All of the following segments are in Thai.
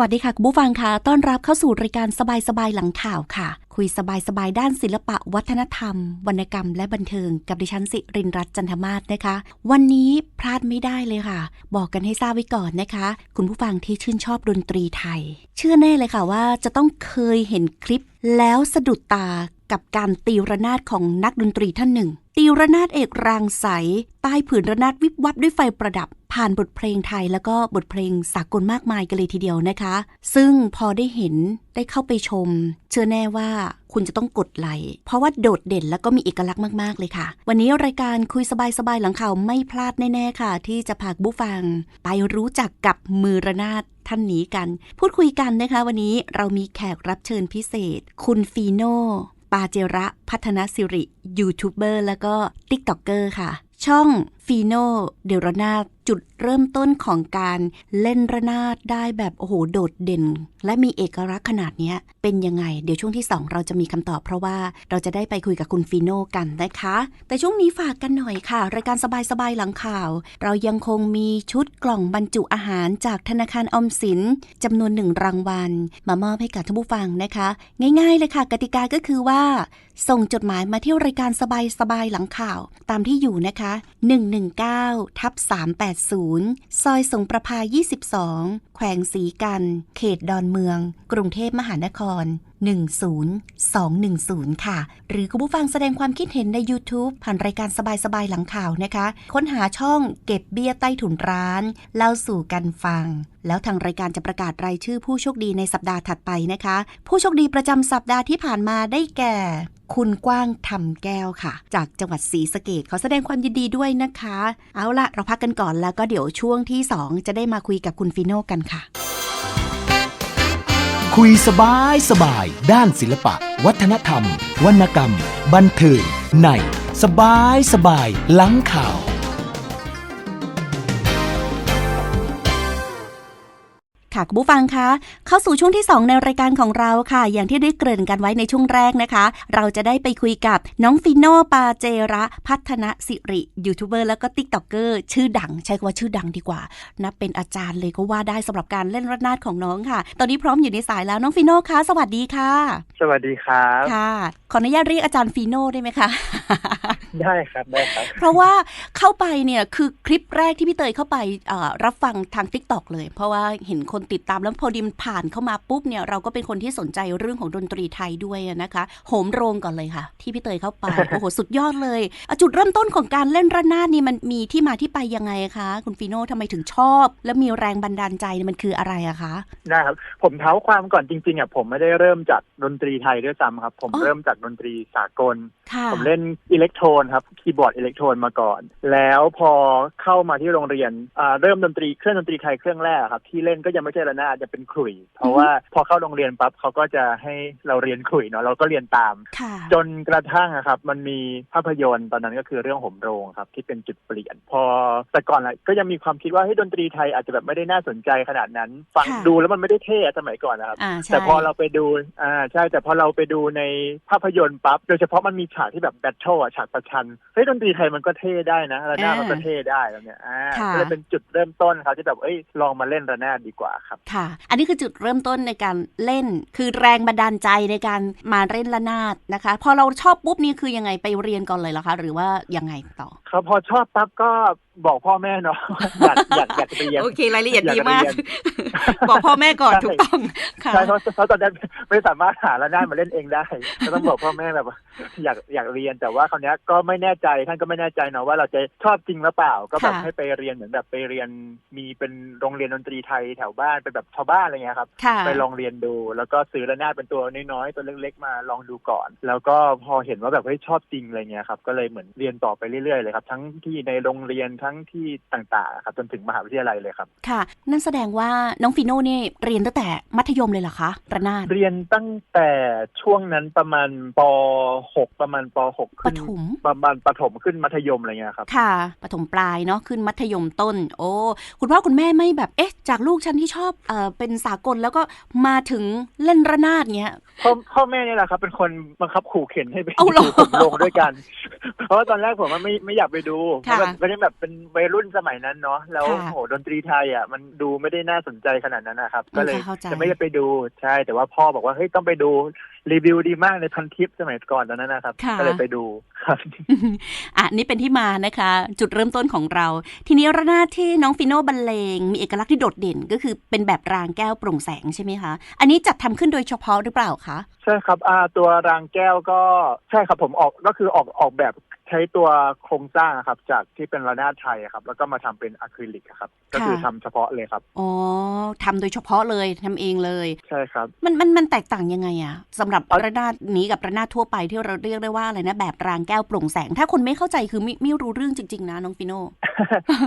วัสดีค่ะ คุณผู้ฟังค่ะ ต้อนรับเข้าสู่รายการสบายๆหลังข่าวค่ะ คุยสบายๆด้านศิลปะ วัฒนธรรม วรรณกรรม และบันเทิง กับดิฉันสิรินรัตน์จันทมาศนะคะ วันนี้พลาดไม่ได้เลยค่ะ บอกกันให้ทราบไว้ก่อนนะคะ คุณผู้ฟังที่ชื่นชอบดนตรีไทย เชื่อแน่เลยค่ะว่าจะต้องเคยเห็นคลิปแล้วสะดุดตา กับการตีระนาดของนักดนตรีท่านหนึ่ง ตีระนาดเอกรางใส ใต้ผืนระนาดวิบวับด้วยไฟประดับ ผ่านบทเพลงไทยแล้วก็บทเพลงสากลมากมายกันเลยทีเดียวนะคะ ซึ่งพอได้เห็นได้เข้าไปชม เชื่อแน่ว่าคุณจะต้องกดไลค์เพราะว่าโดดเด่นแล้วก็มีเอกลักษณ์มาก ๆ เลยค่ะ วันนี้รายการคุยสบาย ๆ หลังข่าวไม่พลาดแน่ ๆ ค่ะ ที่จะพาคุณผู้ฟัง ไปรู้จักกับมือระนาดท่านนี้กัน พูดคุยกันนะคะ วันนี้เรามีแขกรับเชิญพิเศษ คุณฟีโน ปาเจระพัฒนสิริยูทูบเบอร์แล้วก็ติ๊กต็อกเกอร์ค่ะ ช่องฟีโนเดลนา จุดเริ่มต้นของการเล่นระนาดได้แบบโอ้โหโดดเด่น และมีเอกลักษณ์ขนาดนี้เป็นยังไง เดี๋ยวช่วงที่ 2 เราจะมีคำตอบเพราะว่าเราจะได้ไปคุยกับคุณฟีโน่กันนะคะ แต่ช่วงนี้ฝากกันหน่อยค่ะ รายการสบายๆหลังข่าว เรายังคงมีชุดกล่องบรรจุอาหารจากธนาคารอมสินจำนวนหนึ่งรางวัล มามอบให้กับท่านผู้ฟังนะคะ ง่ายๆเลยค่ะ กติกาก็คือว่า ส่งจดหมายมาที่รายการสบายๆหลังข่าว ตามที่อยู่นะคะ 119ทับ380 ซอยสงประพา22 แขวงสีกัน เขตดอนเมือง กรุงเทพมหานคร 10210 ค่ะ หรือคุณผู้ฟังแสดงความคิดเห็นใน YouTube ผ่านรายการสบายๆ หลังข่าวนะคะ ค้นหาช่องเก็บเบี้ยใต้ถุนร้าน เล่าสู่กันฟัง แล้วทางรายการจะประกาศรายชื่อผู้โชคดีในสัปดาห์ถัดไปนะคะ ผู้โชคดีประจำสัปดาห์ที่ผ่านมาได้แก่ คุณกว้างทำแก้วค่ะ จากจังหวัดศรีสะเกดขอแสดงความยินดีด้วยนะคะ เอาละเราพักกันก่อนแล้วก็เดี๋ยวช่วงที่ 2 จะได้มาคุยกับคุณฟิโน่กันค่ะ คุยสบายสบาย ด้านศิลปะ วัฒนธรรม วรรณกรรม บันเทิงในสบายสบายหลังข่าว ค่ะคุณผู้ฟังคะเข้าสู่ช่วงที่ 2 ในรายการของเราค่ะ อย่างที่ได้เกริ่นกันไว้ในช่วงแรกนะคะ เราจะได้ไปคุยกับน้องฟิโนปาเจระพัฒนสิริยูทูบเบอร์แล้วก็ติ๊กต็อกเกอร์ชื่อดัง ใช้คำว่าชื่อดังดีกว่านับเป็นอาจารย์เลยก็ว่าได้สำหรับการเล่นระนาดของน้องค่ะ ตอนนี้พร้อมอยู่ในสายแล้วน้องฟิโนคะสวัสดีค่ะ สวัสดีครับค่ะขออนุญาตเรียกอาจารย์ฟิโนได้ไหมคะ ได้ครับได้ครับ เพราะว่าเข้าไปเนี่ยคือคลิปแรกที่พี่เตยเข้าไปเอ่อรับฟังทาง t ิ k t o k เลย เพราะว่าเห็นคนติดตามแล้วพอดิมนผ่านเข้ามาปุ๊บเนี่ยเราก็เป็นคนที่สนใจเรื่องของดนตรีไทยด้วยอะนะคะโหมโรงก่อนเลยค่ะ ที่พี่เตยเข้าไปโอ้โหสุดยอดเลยอะจุดเริ่มต้นของการเล่นระนาดนี่มันมีที่มาที่ไปยังไงคะ คุณฟีโน่ทำไมถึงชอบ และมีแรงบันดาลใจเนี่ยมันคืออะไรอะคะได้ครับผมเท้าความก่อนจริงๆอะผมไม่ได้เริ่มจากดนตรีไทยด้วยซ้ำครับ ผมอ๋อเริ่มจากดนตรีสากลค่ะผมเล่นอิเล็กโทรนครับคีย์บอร์ดอิเล็กโทรนมาก่อน แล้วพอเข้ามาที่โรงเรียนอ่าเริ่มดนตรีเครื่องดนตรีไทยเครื่องแรกอะครับที่เล่นก็ยังไม่ใช่ระนาดจะเป็นขลุ่ยเพราะว่าพอเข้าโรงเรียนปั๊บเขาก็จะให้เราเรียนขลุ่ยเนาะเราก็เรียนตามค่ะจนกระทั่งอะครับมันมีภาพยนตร์ตอนนั้นก็คือเรื่องหมโรงครับที่เป็นจุดเปลี่ยน พอแต่ก่อนอะก็ยังมีความคิดว่าเฮ้ยดนตรีไทยอาจจะแบบไม่ได้น่าสนใจขนาดนั้น ฟังค่ะดูแล้วมันไม่ได้เท่อะสมัยก่อนนะครับอ่าใช่แต่พอเราไปดูอ่าใช่แต่พอเราไปดูในภาพยนตร์ปั๊บโดยเฉพาะมันมีฉากที่แบบแบทเทิลอะฉากประชันเฮ้ยดนตรีไทยมันก็เท่ได้นะระนาดมันก็เท่ได้แล้วเนี่ยอ่าค่ะก็เลยเป็นจุดเริ่มต้นครับที่แบบเอ้ยลองมาเล่นระนาดดีกว่าครับค่ะ อันนี้คือจุดเริ่มต้นในการเล่นคือแรงบันดาลใจในการมาเล่นระนาดนะคะ พอเราชอบปุ๊บนี่คือยังไงไปเรียนก่อนเลยเหรอคะ หรือว่ายังไงต่อครับพอชอบปั๊บก็บอกพ่อแม่เนาะอยากอยากอยากเรียนโอเครายละเอียดอยากดีมากเรียน บอกพ่อแม่ก่อนใช่ถูกต้องค่ะใช่เพราะเพราะตอนนั้นไม่สามารถหาระนาดมาเล่นเองได้ก็ต้องบอกพ่อแม่แบบว่าอยากอยากเรียนแต่ว่าคราวเนี้ยก็ไม่แน่ใจท่านก็ไม่แน่ใจเนาะว่าเราจะชอบจริงหรือเปล่า ก็แบบค่ะให้ไปเรียนเหมือนแบบไปเรียนมีเป็นโรงเรียนดนตรีไทยแถวบ้านเป็นแบบชาวบ้านอะไรเงี้ยครับค่ะไปลองเรียนดู แล้วก็ซื้อระนาดเป็นตัวน้อยๆตัวเล็กๆมาลองดูก่อน แล้วก็พอเห็นว่าแบบเฮ้ยชอบจริงอะไรเงี้ยครับก็เลยเหมือนเรียนต่อไปเรื่อยๆเลยครับ ทั้งที่ในโรงเรียนทั้งที่ต่างๆครับจนถึงมหาวิทยาลัยเลยครับค่ะ นั่นแสดงว่าน้องฟิโน่นี่เรียนตั้งแต่มัธยมเลยเหรอคะระนาดเรียนตั้งแต่ช่วงนั้นประมาณป .6 ประมาณป .6 ขึ้นประถมประมาณประถมขึ้นมัธยมอะไรเงี้ยครับค่ะปฐมปลายเนาะขึ้นมัธยมต้น โอ้คุณพ่อคุณแม่ไม่แบบเอ๊ะ จากลูกฉันที่ชอบเอ่อเป็นสากลแล้วก็มาถึงเล่นระนาดเงี้ยพ่อพ่อแม่เนี่ยแหละครับ เป็นคนบังคับขู่เข็นให้ไปเอาเหรอดูผมลงด้วยกัน เพราะว่าตอนแรกผมว่าไม่ไม่อยากลับไปดูเพค่ะราะแบบไม่ได้แบบเป็นวัยรุ่นสมัยนั้นเนาะแล้วค่ะโหดนตรีไทยอะมันดูไม่ได้น่าสนใจขนาดนั้นนะครับ ก็เลยเข้าใจจะไม่ได้ไปดูใช่แต่ว่าพ่อบอกว่าเฮ้ยต้องไปดูรีวิวดีมากในพันทิปสมัยก่อนตอนนั้นนะครับค่ะก็เลยไปดูครับอะนี่เป็นที่มานะคะ จุดเริ่มต้นของเรา ทีนี้ระนาดที่น้องฟิโน่บรรเลง มีเอกลักษณ์ที่โดดเด่นก็คือเป็นแบบรางแก้วโปร่งแสงใช่ไหมคะ อันนี้จัดทำขึ้นโดยเฉพาะหรือเปล่าคะ ใช่ครับอ่าตัวรางแก้วก็ใช่ครับผมออกก็คือออกออกแบบ ใช้ตัวโครงสร้างอะครับ จากที่เป็นระนาดไทยอะครับ แล้วก็มาทำเป็นอะคริลิกอะครับ ก็คือทำเฉพาะเลยครับอ๋อทำโดยเฉพาะเลยทำเองเลย ใช่ครับ มันมันมันแตกต่างยังไงอะสำหรับเอาระนาดนี้กับระนาดทั่วไปที่เราเรียกได้ว่าอะไรนะแบบรางแก้วโปร่งแสง ถ้าคนไม่เข้าใจคือไม่ไม่รู้เรื่องจริง ๆ นะน้องฟิโน่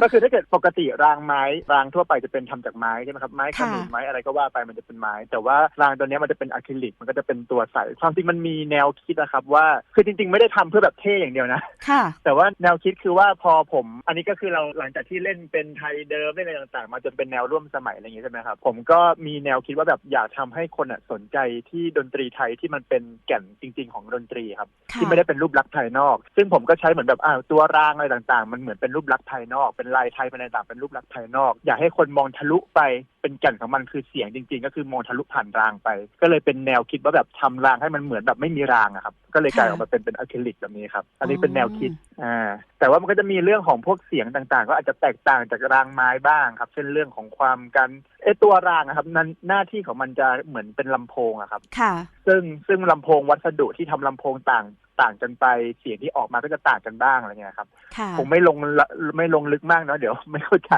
ก็คือถ้าเกิดปกติรางไม้รางทั่วไปจะเป็นทำจากไม้ใช่ไหมครับไม้ขค่ะนุนไม้อะไรก็ว่าไปมันจะเป็นไม้ แต่ว่ารางตัวเนี้ยมันจะเป็นอะคริลิกมันก็จะเป็นตัวใสความจริงมันมีแนวคิดนะครับว่าคือจริง ๆ ไม่ได้ทำเพื่อแบบเท่อย่างเดียวนะ ค่ะแต่ว่าแนวคิดคือว่าพอผม อันนี้ก็คือเราหลังจากที่เล่นเป็นไทยเดิมเล่นอะไรต่างๆ มาจนเป็นแนวร่วมสมัยอะไรอย่างงี้ใช่ไหมครับผมก็มีแนวคิดว่าแบบอยากทำให้คนอะสนใจที่ดนตรีไทยที่มันเป็นแก่นจริง ๆ ของดนตรีครับค่ะที่ไม่ได้เป็นรูปลักษณ์ภายนอก ซึ่งผมก็ใช้เหมือนแบบอ่าตัวรางอะไรต่างๆ มันเหมือนเป็นรูปลักษณ์ภายนอก เป็นลายไทยเป็นอะไรต่างๆเป็นรูปลักษณ์ภายนอก อยากให้คนมองทะลุไปเป็นแก่นของมันคือเสียงจริง ๆ ก็คือมองทะลุผ่านรางไป ก็เลยเป็นแนวคิดว่าแบบทำรางให้มันเหมือนแบบไม่มีรางอะครับก็เลยกลายออกมาเป็นเป็นอะคริลิกแบบนี้ครับ อันนี้เป็นแนวคิดอ่าแต่ว่ามันก็จะมีเรื่องของพวกเสียงต่างๆ ก็อาจจะแตกต่างจากรางไม้บ้างครับ เช่นเรื่องของความกันเอยตัวรางอะครับนั้นหน้าที่ของมันจะเหมือนเป็นลำโพงอะครับ ค่ะ ซึ่งซึ่งลำโพงวัสดุที่ทำลำโพงต่าง ต่างกันไป เสียงที่ออกมาก็จะต่างกันบ้างอะไรเงี้ยครับค่ะคงไม่ลงละไม่ลงลึกมากเนาะเดี๋ยวไม่เข้าใจ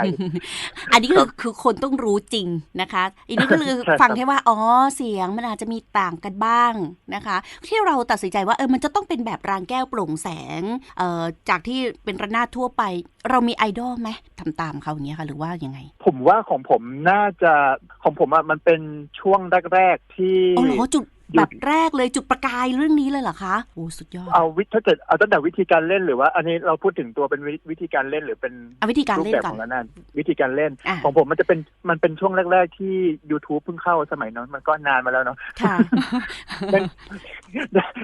อันนี้คือคือคนต้องรู้จริงนะคะอันนี้ก็คือใช่ครับฟังแค่ว่าอ๋อเสียงมันอาจจะมีต่างกันบ้างนะคะ ที่เราตัดสินใจว่าเออมันจะต้องเป็นแบบรางแก้วโปร่งแสงเอ่อจากที่เป็นระนาดทั่วไป เรามีไอดอลไหมทำตามเขาอย่างเงี้ยค่ะหรือว่ายังไง ผมว่าของผมน่าจะของผมอะมันเป็นช่วงแรกๆที่อ๋อเหรอจุด แบบแรกเลยจุดประกายเรื่องนี้เลยเหรอคะโอ้สุดยอดเอาวิถ้าเกิดเอาตั้งแต่วิธีการเล่นหรือว่า อันนี้เราพูดถึงตัวเป็นวิวิธีการเล่นหรือเป็นเอาวิธีการรูปเล่นแบบก่อขนองระนาดวิธีการเล่นอะของผมมันจะเป็นมันเป็นช่วงแรก ๆ ที่ YouTube เพิ่งเข้าสมัยนั้นมันก็นานมาแล้วเนาะค่ะดัง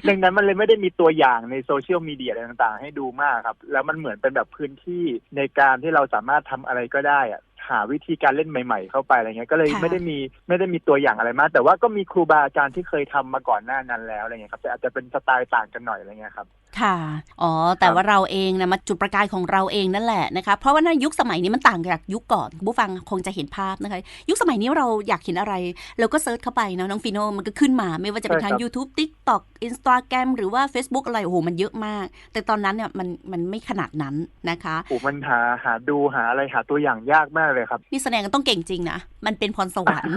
ดังนั้นมันเลยไม่ได้มีตัวอย่างในโซเชียลมีเดียอะไรต่าง ๆ ให้ดูมากครับ แล้วมันเหมือนเป็นแบบพื้นที่ในการที่เราสามารถทำอะไรก็ได้อะ หาวิธีการเล่นใหม่ๆ เข้าไปอะไรเงี้ยก็เลยค่ะไม่ได้มีไม่ได้มีตัวอย่างอะไรมาก แต่ว่าก็มีครูบาอาจารย์ที่เคยทำมาก่อนหน้านั้นแล้วอะไรเงี้ยครับแต่อาจจะเป็นสไตล์ต่างกันหน่อยอะไรเงี้ยครับค่ะ อ๋อ แต่ครับว่าเราเองนะมาจุดประกายของเราเองนั่นแหละนะคะ เพราะว่าในยุคสมัยนี้มันต่างจากยุคก่อนผู้ฟังคงจะเห็นภาพนะคะ ยุคสมัยนี้เราอยากเห็นอะไรเราก็เซิร์ชเข้าไปเนาะน้องฟิโนมันก็ขึ้นมา ไม่ว่าจะเป็นทาง YouTube TikTok Instagram หรือว่า Facebook อะไร โอ้โห มันเยอะมาก แต่ตอนนั้นเนี่ยมันมันไม่ขนาดนั้นนะคะโอ้มันหาหาดูหาอะไรหาตัวอย่างยากมากเลยครับนี่แสดงกันต้องเก่งจริงนะมันเป็นพรสวรรค์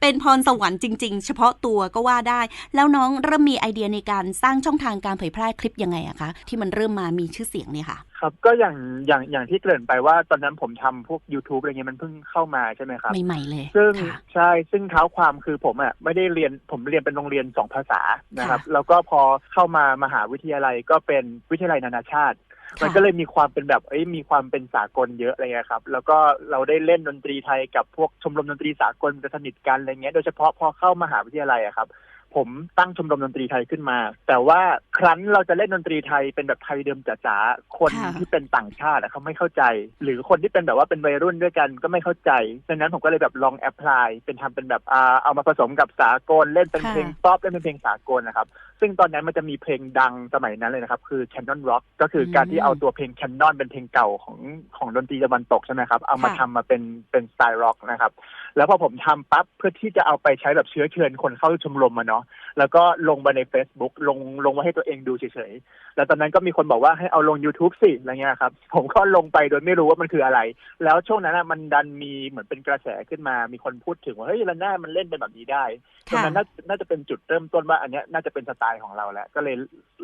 เป็นพรสวรรค์จริง ๆ เฉพาะตัวก็ว่าได้ แล้วน้องเริ่มมีไอเดียในการสร้างช่องทางการเผยแพร่คลิปยังไงอะคะ ที่มันเริ่มมามีชื่อเสียงเนี่ยค่ะ ครับก็อย่างอย่างอย่างที่เกริ่นไปว่าตอนนั้นผมทำพวก YouTube อะไรเงี้ยมันเพิ่งเข้ามาใช่ไหมครับ ใหม่ ๆ เลย ซึ่งค่ะใช่ซึ่งเท้าความคือผมอะไม่ได้เรียนผมเรียนเป็นโรงเรียนสองภาษานะครับค่ะแล้วก็พอเข้ามามหาวิทยาลัยก็เป็นวิทยาลัยนานาชาติมันก็เลยมีความเป็นแบบเอ้ยมีความเป็นสากลเยอะอะไรเงี้ยครับ แล้วก็เราได้เล่นดนตรีไทยกับพวกชมรมดนตรีสากลจะสนิทกันอะไรเงี้ยโดยเฉพาะพอเข้ามหาวิทยาลัยอะครับ ผมตั้งชมรมดนตรีไทยขึ้นมา แต่ว่าครั้นเราจะเล่นดนตรีไทยเป็นแบบไทยเดิมจ๋าๆคนค่ะที่เป็นต่างชาติอะเขาไม่เข้าใจ หรือคนที่เป็นแบบว่าเป็นวัยรุ่นด้วยกันก็ไม่เข้าใจดังนั้นผมก็เลยแบบลองแอพพลายเป็นทำเป็นแบบอ่าเอามาผสมกับสากลเล่นเป็นค่ะเพลงป๊อปเล่นเป็นเพลงสากลนะครับ ซึ่งตอนนั้นมันจะมีเพลงดังสมัยนั้นเลยนะครับ คือ Canon Rock ก็คือการที่เอาตัวเพลง Canon เป็นเพลงเก่าของของดนตรีตะวันตกใช่ไหมครับเอามาค่ะทำมาเป็นเป็นสไตล์ร็อกนะครับแล้วพอผมทำปั๊บเพื่อที่จะเอาไปใช้แบบเชื้อเชิญคนเข้าชมรมมาเนาะแล้วก็ลงไปใน Facebook ลงลงไว้ให้ตัวเองดูเฉยๆ แล้วตอนนั้นก็มีคนบอกว่าให้เอาลง YouTube สิอะไรเงี้ยครับ ผมก็ลงไปโดยไม่รู้ว่ามันคืออะไร แล้วช่วงนั้นอะมันดันมีเหมือนเป็นกระแสขึ้นมา มีคนพูดถึงว่าเฮ้ยลันน่ามันเล่นเป็นแบบนี้ได้ตรงค่ะนั้นน่าน่าจะเป็นจุดเริ่มต้นว่าอันเนี้ยน่าจะเป็นสไตล์ของเราแล้ว ก็เลย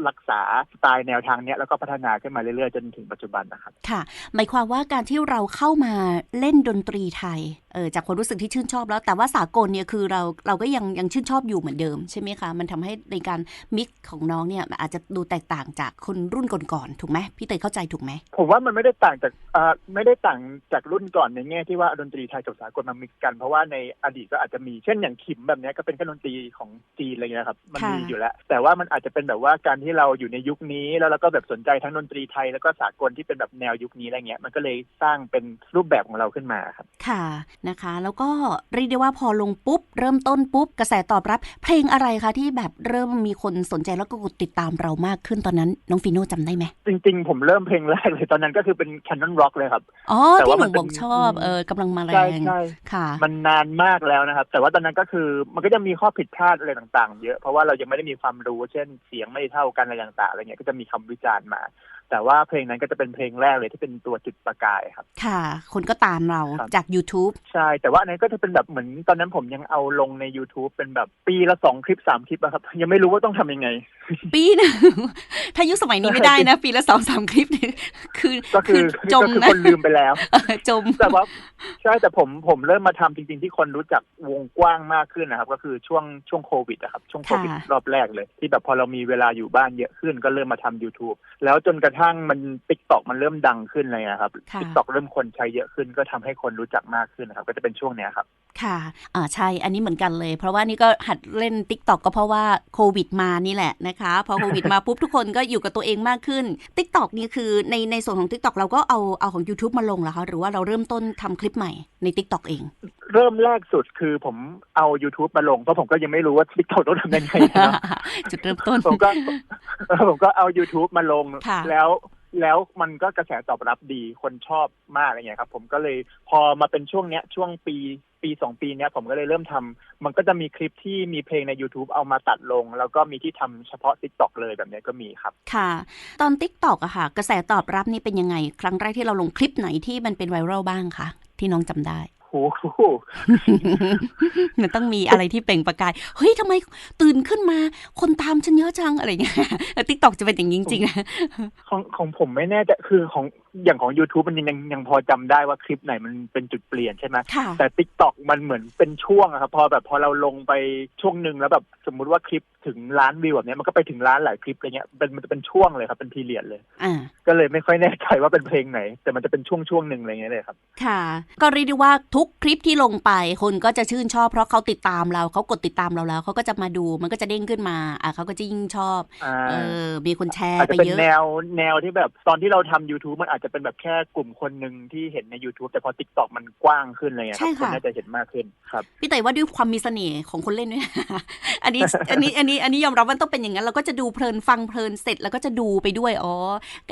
รักษาสไตล์แนวทางเนี้ยแล้วก็พัฒนาขึ้นมาเรื่อยๆจนถึงปัจจุบันนะครับ ค่ะ หมายความว่าการที่เราเข้ามาเล่นดนตรีไทย เออจากความรู้สึกที่ชื่นชอบแล้ว แต่ว่าสากลเนี่ยคือเราเราก็ยังยังชื่นชอบอยู่เหมือนเดิมใช่ไหมคะ มันทำให้ในการมิกของน้องเนี่ยอาจจะดูแตกต่างจากคนรุ่นก่อนๆถูกไหมพี่เตยเข้าใจถูกไหมผมว่ามันไม่ได้ต่างจากอ่าไม่ได้ต่างจากรุ่นก่อนในแง่ที่ว่าดนตรีไทยกับสากลมามิกซ์กัน เพราะว่าในอดีตก็อาจจะมีเช่นอย่างขิมแบบเนี้ยก็เป็นเครื่องดนตรีของจีนอะไรเงี้ยครับมันค่ะมีอยู่แล้ว แต่ว่ามันอาจจะเป็นแบบว่าการที่เราอยู่ในยุคนี้แล้วเราก็แบบสนใจทั้งดนตรีไทยแล้วก็สากลที่เป็นแบบแนวยุคนี้อะไรเงี้ยมันก็เลยสร้างเป็นรูปแบบของเราขึ้นมาครับค่ะนะคะ แล้วก็เรียกได้ว่าพอลงปุ๊บ เริ่มต้นปุ๊บ กระแสตอบรับ เพลงอะไรคะที่แบบเริ่มมีคนสนใจแล้วก็กดติดตามเรามากขึ้นตอนนั้น น้องฟิโน่จำได้ไหม จริง ๆ ผมเริ่มเพลงแรกเลยตอนนั้นก็คือเป็น Canon Rock เลยครับ อ๋อแต่ที่ว่าหมันูนเป็นบอกชอบเออกำลังมาแรใช่งใช่ค่ะ มันนานมากแล้วนะครับ แต่ว่าตอนนั้นก็คือมันก็จะมีข้อผิดพลาดอะไรต่าง ๆ เยอะเพราะว่าเรายังไม่ได้มีความรู้ เช่น เสียงไม่เท่ากันอะไรต่างๆอะไรเงี้ยก็จะมีคำวิจารณ์มา แต่ว่าเพลงนั้นก็จะเป็นเพลงแรกเลยที่เป็นตัวจุดประกายครับ ค่ะ คนก็ตามเราครับ จาก YouTube ใช่ แต่ว่าอันนั้นก็จะเป็นแบบเหมือนตอนนั้นผมยังเอาลงใน YouTube เป็นแบบปีละสองคลิปสามคลิปอะครับ ยังไม่รู้ว่าต้องทำยังไง ปีหนึง ถ้ายุคสมัยนี้ไม่ได้นะ ปีละสองสามคลิปเนี่ยคือก็คือจก็มคือนะคนลืมไปแล้ว เออจม แต่ว่าใช่แต่ผมผมเริ่มมาทำจริง ๆ ที่คนรู้จักวงกว้างมากขึ้นนะครับ ก็คือช่วงช่วงโควิดอะครับ ช่วงโควิดค่ะ รอบแรกเลย ที่แบบพอเรามีเวลาอยู่บ้านเยอะขึ้นก็เริ่มมาทำ YouTube แล้วจนกระทั่งมันติ๊กต็อกมันเริ่มดังขึ้นเลยนะครับค่ะติ๊กต็อกเริ่มคนใช้เยอะขึ้น ก็ทำให้คนรู้จักมากขึ้นนะครับ ก็จะเป็นช่วงเนี้ยครับ ค่ะอ่าใช่อันนี้เหมือนกันเลย เพราะว่านี่ก็หัดเล่น t ิ k t o k ก็เพราะว่าโควิดมานี่แหละนะคะพอโควิดมาปุ๊บทุกคนก็อยู่กับตัวเองมากขึ้น t ิ k t o k นี่คือในในส่วนของ t ิ k t o k เราก็เอาเอาของ YouTube มาลงเหรอคะหรือว่าเราเริ่มต้นทำคลิปใหม่ใน t ิ k t o k เอง เริ่มแรกสุดคือผมเอา YouTube มาลงเพราะผมก็ยังไม่รู้ว่าติ๊กต็อกต้องทำยังไงเนาะจุดเริ่มต้นผมก็เออผมก็เอา YouTube มาลงค่ะแล้วแล้วมันก็กระแสตอบรับดีคนชอบมากอะไรเงี้ยครับ ผมก็เลยพอมาเป็นช่วงเนี้ยช่วงปีปีสองปีเนี้ยผมก็เลยเริ่มทำมันก็จะมีคลิปที่มีเพลงใน YouTube เอามาตัดลง แล้วก็มีที่ทำเฉพาะ TikTok เลยแบบนี้ก็มีครับ ค่ะ ตอน t ิ k t o k อะค่ะ กระแสตอบรับนี่เป็นยังไง ครั้งแรกที่เราลงคลิปไหนที่มันเป็นไวรัลบ้างคะที่น้องจำได้ หมันต้องมีอะไรที่เปล่งประกาย เฮ้ยทำไมตื่นขึ้นมา คนตามฉันเยอะจังอะไรอย่างเงี้ยทิกตอกจะเป็นอย่างนี้จริงๆนะของของผมไม่แน่ใจคือของ อย่างของ YouTube มันยังยังยังพอจำได้ว่าคลิปไหนมันเป็นจุดเปลี่ยนใช่ไหมค่ะแต่ t ิ k t o k มันเหมือนเป็นช่วงอะครับ พอแบบพอเราลงไปช่วงหนึ่งแล้วแบบสมมุติว่าคลิปถึงล้านวิวแบบเนี้ยมันก็ไปถึงล้านหลายคลิปอะไรเงี้ยเป็นมันจะเป็นช่วงเลยครับเป็นพีเรียดเลยอ่าก็เลยไม่ค่อยแน่ใจว่าเป็นเพลงไหน แต่มันจะเป็นช่วงช่วงๆหนึ่งอะไรเงี้ยเลยครับ ค่ะ ก็เรียกได้ว่าทุกคลิปที่ลงไปคนก็จะชื่นชอบ เพราะเขาติดตามเราเขากดติดตามเราแล้วเขาก็จะมาดูมันก็จะเด้งขึ้นมาอะเขาก็จะยิ่งชอบอ่าเออมีคนแชร์อาจไปจะเป็นเยอะแนวแนวที่แบบตอนที่เราทำ YouTube มันอาจจะเป็นแบบแค่กลุ่มคนหนึ่งที่เห็นใน YouTube แต่พอ t ิ k t o k มันกว้างขึ้นอะไรเงี้ยคใช่รับค่ะคนน่าจะเห็นมากขึ้นครับ พี่เตยว่าด้วยความมีเสน่ห์ของคนเล่นด้วยอันนี้อันนี้อันนี้อันนี้ยอมรับว่าต้องเป็นอย่างนั้นเราก็จะดูเพลินฟังเพลินเสร็จแล้วก็จะดูไปด้วยอ๋อ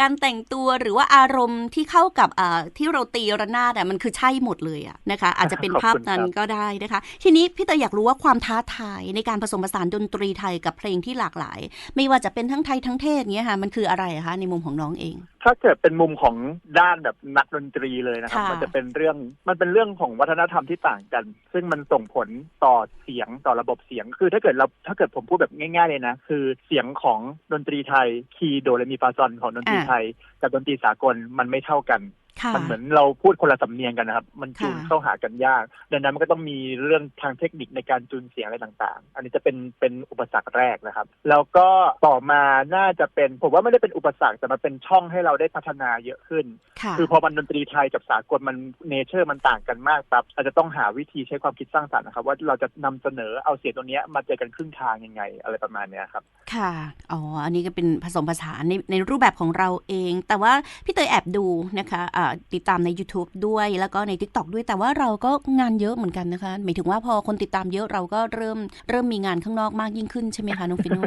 การแต่งตัวหรือว่าอารมณ์ที่เข้ากับอ่าที่เราตีระนาดอะมันคือใช่หมดเลยอะนะคะ อาจจะเป็นขอบคุณภาพนั้นครับก็ได้นะคะ ทีนี้พี่เตยอยากรู้ว่าความท้าทายในการผสมผสานดนตรีไทยกับเพลงที่หลากหลาย ไม่ว่าจะเป็นทั้งไทยทั้งเทศเงี้ยค่ะมันคืออะไรอะคะในมุมของน้องเอง ถ้าเกิดเป็นมุมของด้านแบบนักดนตรีเลยนะครับ ค่ะ มันจะเป็นเรื่องมันเป็นเรื่องของวัฒนธรรมที่ต่างกัน ซึ่งมันส่งผลต่อเสียงต่อระบบเสียง คือถ้าเกิดเราถ้าเกิดผมพูดแบบง่ายๆเลยนะ คือเสียงของดนตรีไทยคีย์โดเรมีฟาซอนของดนตรีไทย กับดนตรีสากลมันไม่เท่ากันค่ะ มันเหมือนเราพูดคนละสำเนียงกันนะครับ มันจูนค่ะเข้าหากันยาก ดังนั้นมันก็ต้องมีเรื่องทางเทคนิคในการจูนเสียงอะไรต่าง ๆ อันนี้จะเป็นเป็นอุปสรรคแรกนะครับ แล้วก็ต่อมาน่าจะเป็นผมว่าไม่ได้เป็นอุปสรรคแต่มันเป็นช่องให้เราได้พัฒนาเยอะขึ้นค่ะคือพอมันดนตรีไทยกับสากลมันเนเจอร์มันต่างกันมากครับอาจจะต้องหาวิธีใช้ความคิดสร้างสรรค์นะครับ ว่าเราจะนำเสนอเอาเสียงตัวเนี้ยมาเจอกันครึ่งทางยังไงอะไรประมาณเนี้ยครับ ค่ะอ๋ออันนี้ก็เป็นผสมผสานในในรูปแบบของเราเอง แต่ว่าพี่เตยแอบดูนะคะอ่าติดตามใน YouTube ด้วยแล้วก็ใน TikTok ด้วย แต่ว่าเราก็งานเยอะเหมือนกันนะคะ หมายถึงว่าพอคนติดตามเยอะเราก็เริ่มเริ่มมีงานข้างนอกมากยิ่งขึ้นใช่ไหมคะน้องฟิโน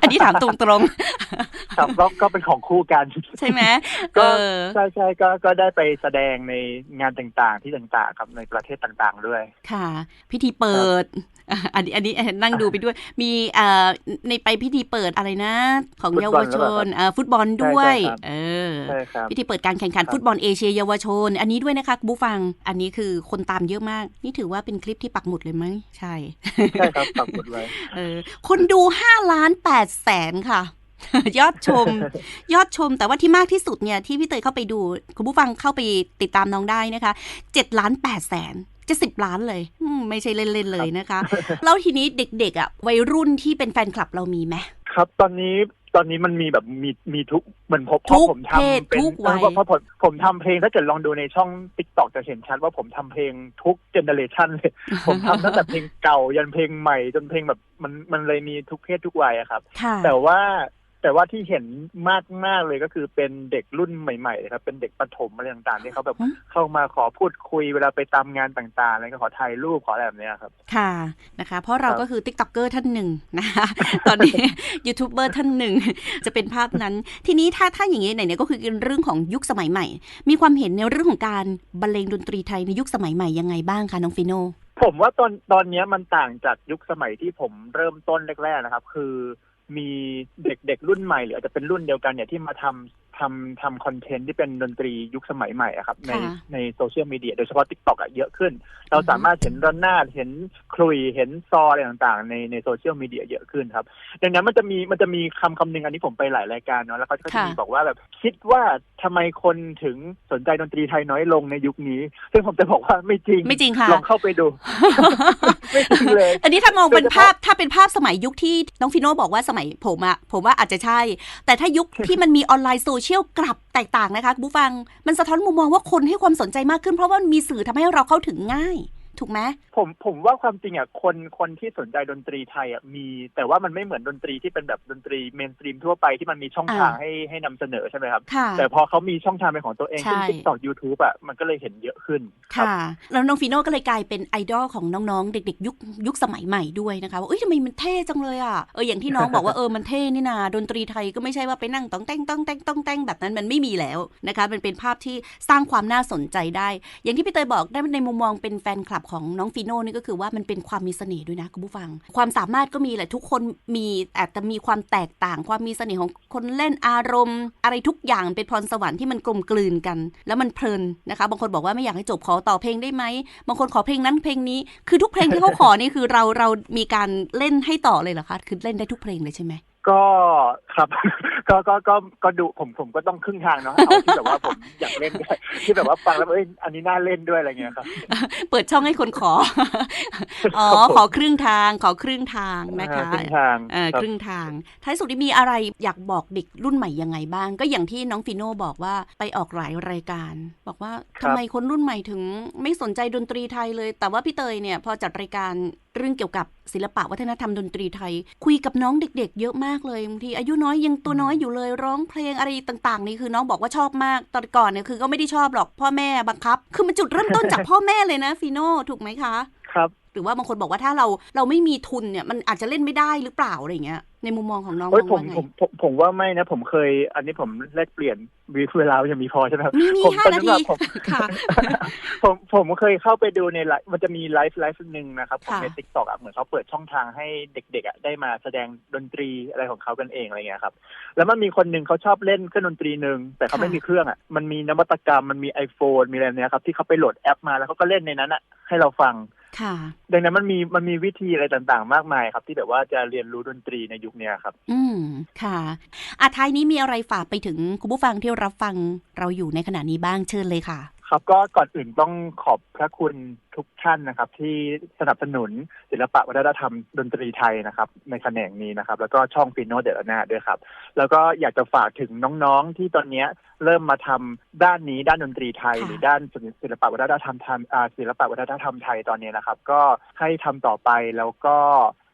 อันนี้ถามตรงครับก็ก็เป็นของคู่กันๆใช่ไหมก็เออใช่ใช่ก็ก็ได้ไปแสดงในงานต่างๆ ที่ต่างๆครับในประเทศต่างๆด้วย ค่ะ พิธีเปิดอะอันนี้อันนี้นั่งดูไปด้วย มีเอ่อในไปพิธีเปิดอะไรนะ ของฟุตบอลเยาวชนเอ่อฟุตบอลด้วยใช่ใช่ครับเออใช่ครับพิธีเปิดการแข่งขันครับฟุตบอลเอเชียเยาวชน อันนี้ด้วยนะคะคุณผู้ฟัง อันนี้คือคนตามเยอะมาก นี่ถือว่าเป็นคลิปที่ปักหมุดเลยไหมใช่ใช่ครับปักหมุดไว้เออคนดูห้าล้านแปดแสนค่ะ ยอดชม ยอดชมแต่ว่าที่มากที่สุดเนี่ย ที่พี่เตยเข้าไปดู คุณผู้ฟังเข้าไปติดตามน้องได้นะคะ7ล้าน8แสนจะสิบล้านเลยอืมไม่ใช่เล่นๆเลยนะคะ แล้วทีนี้เด็กๆอะวัยรุ่นที่เป็นแฟนคลับเรามีไหมครับ ตอนนี้ ตอนนี้มันมีแบบมีมีทุกเหมือนผมพทุอกผมเพศทำเป็นทุกวัยเพราะเพราะผมผมทำเพลงถ้าเกิดลองดูในช่องติ๊กต็อกจะเห็นชัดว่าผมทำเพลงทุกเจเนเรชันเลย ผมทำตั้งแต่เพลงเก่ายันเพลงใหม่จนเพลงแบบมันมันเลยมีทุกเพศทุกวัยอะครับ ค่ะ แต่ว่า แต่ว่าที่เห็นมากมากๆเลยก็คือเป็นเด็กรุ่นใหม่ๆครับเป็นเด็กประถมอะไรต่างๆที่เขาแบบอืมเข้ามาขอพูดคุยเวลาไปตามงานต่างๆอะไรก็ขอถ่ายรูปขออะไรแบบเนี้ยครับ ค่ะนะคะ เพราะเราครับก็คือติ๊กต็อกเกอร์ท่านหนึ่งนะคะตอนนี้ยูทูบเบอร์ท่านหนึ่งจะเป็นภาพนั้น ทีนี้ถ้าถ้าอย่างนี้ไหนๆก็คือเรื่องของยุคสมัยใหม่ มีความเห็นในเรื่องของการบรรเลงดนตรีไทยในยุคสมัยใหม่ยังไงบ้างคะน้องฟิโนผมว่าตอนตอนเนี้ยมันต่างจากยุคสมัยที่ผมเริ่มต้นแรกๆนะครับ คือ มีเด็กๆรุ่นใหม่ หรืออาจจะเป็นรุ่นเดียวกันเนี่ยที่มาทำ ทำทำคอนเทนต์ที่เป็นดนตรียุคสมัยใหม่อะครับ ในค่ะในโซเชียลมีเดียโดยเฉพาะ t ิ k t o k อะเยอะขึ้น เราสามารถเห็นระนาดเห็นคลุยเห็นซออะไรต่างๆ ในในโซเชียลมีเดียเยอะขึ้นครับ ดังนั้นมันจะมีมันจะมีคำคำหนึ่งอันนี้ผมไปหลายรายการเนาะแล้วเขาก็จะมีค่ะบอกว่าแบบคิดว่าทำไมคนถึงสนใจดนตรีไทยน้อยลงในยุคนี้ ซึ่งผมจะบอกว่าไม่จริงไม่จริงค่ะ ลองเข้าไปดู ไม่จริงเลย อันนี้ถ้ามองเป็นโดยเฉพาะภาพถ้าเป็นภาพสมัยยุคที่น้องฟิโน่บอกว่าสมัยผมอะผมว่าอาจจะใช่ แต่ถ้ายุคที่มันมีออนไลน์โซเชียลียลกลับแตกต่างนะคะคุณผู้ฟัง มันสะท้อนมุมมองว่าคนให้ความสนใจมากขึ้น เพราะว่ามีสื่อทำให้เราเข้าถึงง่าย ถูกไหมผมผมว่าความจริงอะคนคนที่สนใจดนตรีไทยอะมี แต่ว่ามันไม่เหมือนดนตรีที่เป็นแบบดนตรีเมนสตรีมทั่วไปที่มันมีช่องทางอ่าให้ให้นำเสนอใช่ไหมครับค่ะแต่พอเขามีช่องทางเป็นของตัวเองใช่ซึ่งติ๊กต็อกยูทูบอะมันก็เลยเห็นเยอะขึ้นครับค่ะแล้วน้องฟิโน่ก็เลยกลายเป็นไอดอลของน้องๆ เด็ก ๆ ยุคยุคสมัยใหม่ด้วยนะคะว่าเอ้ยทำไมมันเท่จังเลยอะเอออย่างที่น้องบอกว่าเออมันเท่นี่นาดนตรีไทยก็ไม่ใช่ว่าไปนั่งต้องแต่งต้องแต่งต้องแต่งแบบนั้นมันไม่มีแล้วนะคะมันเป็นภาพที่สร้างความน่าสนใจได้ อย่างที่พี่เตยบอกได้ในมุมมองเป็นแฟนคลับของน้องฟิโน่นี่ก็คือว่ามันเป็นความมีเสน่ห์ด้วยนะคุณผู้ฟัง ความสามารถก็มีแหละทุกคนมีอาจจะมีความแตกต่าง ความมีเสน่ห์ของคนเล่นอารมณ์ อะไรทุกอย่างเป็นพรสวรรค์ที่มันกลมกลืนกัน แล้วมันเพลินนะคะ บางคนบอกว่าไม่อยากให้จบขอต่อเพลงได้ไหมบางคนขอเพลงนั้นเพลงนี้คือทุกเพลงที่เขาขอนี่คือเราเรามีการเล่นให้ต่อเลยเหรอคะคือเล่นได้ทุกเพลงเลยใช่ไหม ก็ครับก็ก็ก็ก็ดูผมผมก็ต้องครึ่งทางเนาะเอาที่แบบว่าผมอยากเล่นด้วยที่แบบว่าฟังแล้วเอ้ยอันนี้น่าเล่นด้วยอะไรเงี้ยครับ เปิดช่องให้คนขออ๋อขอครึ่งทางขอครึ่งทางนะคะอ่าครึ่งทางเออครับครึ่งทาง ท้ายสุดนี่มีอะไรอยากบอกเด็กรุ่นใหม่ยังไงบ้าง ก็อย่างที่น้องฟิโน่บอกว่าไปออกหลายรายการ บอกว่าทำไมคนรุ่นใหม่ถึง ไม่สนใจดนตรีไทยเลย แต่ว่าพี่เตยเนี่ยพอจัดรายการเรื่องเกี่ยวกับศิลปะวัฒนธรรมดนตรีไทย คุยกับน้องเด็ก ๆ เยอะมากเลยบางทีอายุน้อยยังตัวน้อยอยู่เลยร้องเพลงอะไรต่าง ๆ นี่คือน้องบอกว่าชอบมากตอนก่อนเนี่ยคือก็ไม่ได้ชอบหรอกพ่อแม่บังคับ คือมันจุดเริ่มต้นจากพ่อแม่เลยนะฟีโน่ถูกไหมคะ ครับ หรือว่าบางคนบอกว่าถ้าเราเราไม่มีทุนเนี่ยมันอาจจะเล่นไม่ได้หรือเปล่าอะไรอย่างเงี้ยในมุมมองของน้องมเฮ้ยองผมว่าไงผมผมผมว่าไม่นะ ผมเคย อันนี้ผมแลกเปลี่ยนวีเวลายังมีพอใช่ไหมครับมีมีผมห้าตอนนานั้นทีแบบผมค่ะผมผมเคยเข้าไปดูในไลฟ์มันจะมีไลฟ์ไลฟ์หนึ่งนะครับผมค่ะในติ๊กต็อกอะเหมือนเขาเปิดช่องทางให้เด็กๆอะได้มาแสดงดนตรีอะไรของเขากันเองอะไรเงี้ยครับแล้วมันมีคนหนึ่งเขาชอบเล่นเครื่องดนตรีหนึ่งแต่เขาไม่มีเครื่องอะมันมีนวัตกรรมมันมี iPhone มีอะไรเนี้ยครับที่เขาไปโหลดแอปมาแล้วเขาก็เล่นในนั้นอะให้เราฟัง ค่ะดังนั้นมันมีมันมีวิธีอะไรต่างๆ มากมายครับ ที่แบบว่าจะเรียนรู้ดนตรีในยุคเนี้ยครับ อืมค่ะอะท้ายนี้มีอะไรฝากไปถึงคุณผู้ฟังที่รับฟังเราอยู่ในขณะนี้บ้างเชิญเลยค่ะ ครับก็ก่อนอื่นต้องขอบพระคุณทุกท่านนะครับ ที่สนับสนุนศิลปะวัฒนธรรมดนตรีไทยนะครับ ในแขนงนี้นะครับ แล้วก็ช่องฟิโนเดลนาด้วยครับ แล้วก็อยากจะฝากถึงน้องๆ ที่ตอนเนี้ยเริ่มมาทำด้านนี้ด้านดนตรีไทยค่ะหรือด้านศิลปะวัฒนธรรมทำอ่าศิลปะวัฒนธรรมไทยตอนนี้นะครับ ก็ให้ทำต่อไปแล้วก็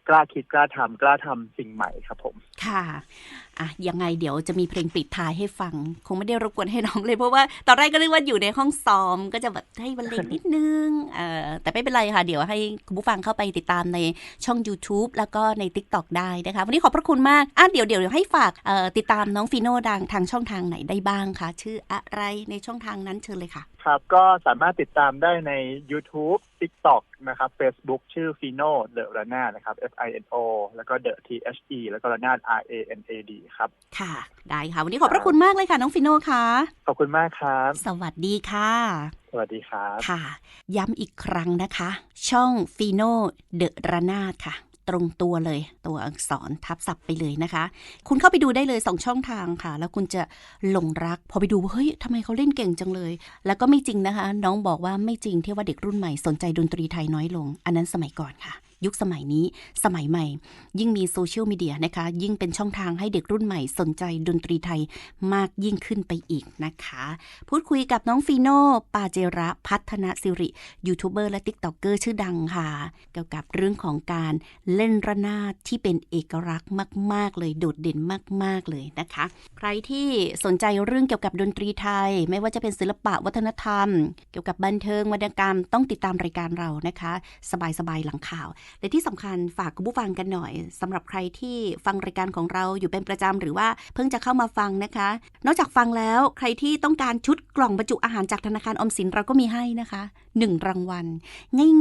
กล้าคิดกล้าทำกล้าทำสิ่งใหม่ครับผม ค่ะอะยังไงเดี๋ยวจะมีเพลงปิดท้ายให้ฟัง คงไม่ได้รบกวนให้น้องเลยเพราะว่าตอนแรกก็นึกว่าอยู่ในห้องซ้อม ก็จะแบบให้บรรเลงนิดนึงเออแต่ไม่เป็นไรค่ะ เดี๋ยวให้คุณผู้ฟังเข้าไปติดตามในช่อง YouTube แล้วก็ใน TikTok ได้นะคะ วันนี้ขอบพระคุณมากอะเดี๋ยวเดี๋ยวให้ฝากเอ่อติดตามน้องฟีโน่ดังทางช่องทางไหนได้บ้างคะชื่ออะไรในช่องทางนั้นเชิญเลยค่ะ ครับ ก็สามารถติดตามได้ใน YouTube TikTok นะครับ Facebook ชื่อ Fino The r a n a นะครับ F I N O แล้วก็ The T H E แล้วก็ r a n a R A N A D ครับ ค่ะ ได้ค่ะ วันนี้ขอบพระคุณมากเลยค่ะ น้องฟีโน่ค่ะ ขอบคุณมากครับ สวัสดีค่ะ สวัสดีครับ ค่ะ ย้ำอีกครั้งนะคะ ช่องฟีโนเดอะระนาดค่ะ ตรงตัวเลย ตัวอักษรทับศัพท์ไปเลยนะคะ คุณเข้าไปดูได้เลย2ช่องทางค่ะ แล้วคุณจะหลงรัก พอไปดูเฮ้ยทำไมเขาเล่นเก่งจังเลย แล้วก็ไม่จริงนะคะ น้องบอกว่าไม่จริงที่ว่าเด็กรุ่นใหม่สนใจดนตรีไทยน้อยลง อันนั้นสมัยก่อนค่ะ ยุคสมัยนี้สมัยใหม่ ยิ่งมีโซเชียลมีเดียนะคะ ยิ่งเป็นช่องทางให้เด็กรุ่นใหม่สนใจดนตรีไทยมากยิ่งขึ้นไปอีกนะคะ พูดคุยกับน้องฟีโน่ปาเจระพัฒนสิริยูทูบเบอร์และติ๊กต็อกเกอร์ชื่อดังค่ะ เกี่ยวกับเรื่องของการเล่นระนาดที่เป็นเอกลักษณ์มาก ๆ เลยโดดเด่นมาก ๆ เลยนะคะ ใครที่สนใจเรื่องเกี่ยวกับดนตรีไทย ไม่ว่าจะเป็นศิลปะวัฒนธรรม เกี่ยวกับบันเทิงวรรณกรรมต้องติดตามรายการเรานะคะ สบายๆหลังข่าวและที่สำคัญฝากคุณผู้ฟังกันหน่อยสำหรับใครที่ฟังรายการของเราอยู่เป็นประจำหรือว่าเพิ่งจะเข้ามาฟังนะคะ นอกจากฟังแล้วใครที่ต้องการชุดกล่องบรรจุอาหารจากธนาคารอมสินเราก็มีให้นะคะหนึ่งรางวัล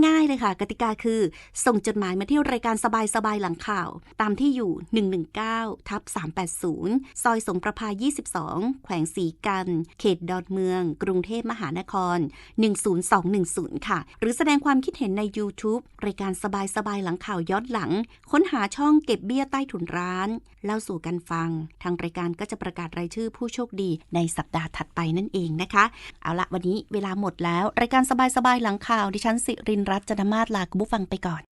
ง่ายๆเลยค่ะ กติกาคือ ส่งจดหมายมาที่รายการสบายสบายๆหลังข่าว ตามที่อยู่ 119ทับ380 ซอยสงประพา22 แขวงสีกัน เขตดอนเมือง กรุงเทพมหานคร 10210 ค่ะ หรือแสดงความคิดเห็นใน YouTube รายการสบายสบายหลังข่าวย้อนหลัง ค้นหาช่องเก็บเบี้ยใต้ถุนร้าน เล่าสู่กันฟัง ทางรายการก็จะประกาศรายชื่อผู้โชคดีในสัปดาห์ถัดไปนั่นเองนะคะ เอาละวันนี้เวลาหมดแล้ว รายการสบายสบายหลังข่าวดิฉันสิรินรัตน์จันมาศลาคุณผู้ฟังไปก่อน